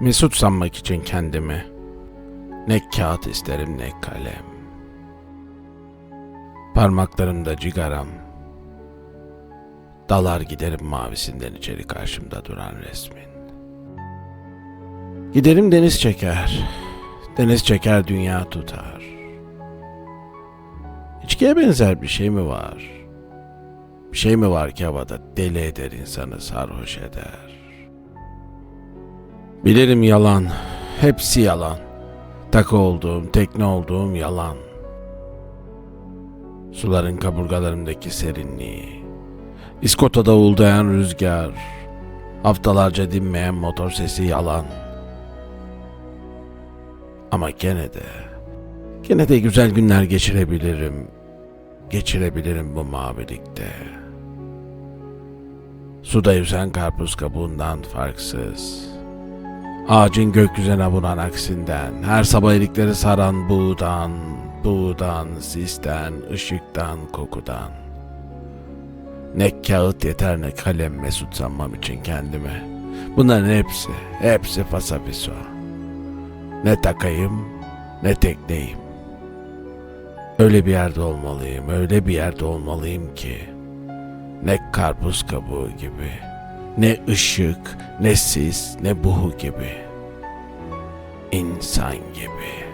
Mesut sanmak için kendimi ne kağıt isterim ne kalem. Parmaklarımda cigaram. Dalar giderim mavisinden içeri karşımda duran resmin. Giderim deniz çeker. Deniz çeker dünya tutar. İçkiye benzer bir şey mi var? Bir şey mi var ki havada deli eder insanı sarhoş eder? Bilirim yalan, hepsi yalan. Takı olduğum, tekne olduğum yalan. Suların kaburgalarımdaki serinliği, İskotada uğuldayan rüzgar, haftalarca dinmeyen motor sesi yalan. Ama gene de, gene de güzel günler geçirebilirim. Geçirebilirim bu mavilikte. Suda yüzen karpuz kabuğundan farksız. Ağacın gökyüzüne vuran aksinden, her sabah ilikleri saran buğdan, buğdan, sisten, ışıktan, kokudan. Ne kağıt yeter ne kalem mesut sanmam için kendime. Bunların hepsi, hepsi fasafiso. Ne takayım, ne tekneyim. Öyle bir yerde olmalıyım, öyle bir yerde olmalıyım ki. Ne karpuz kabuğu gibi, ne ışık, ne sis, ne buhu gibi. İnsan gibi.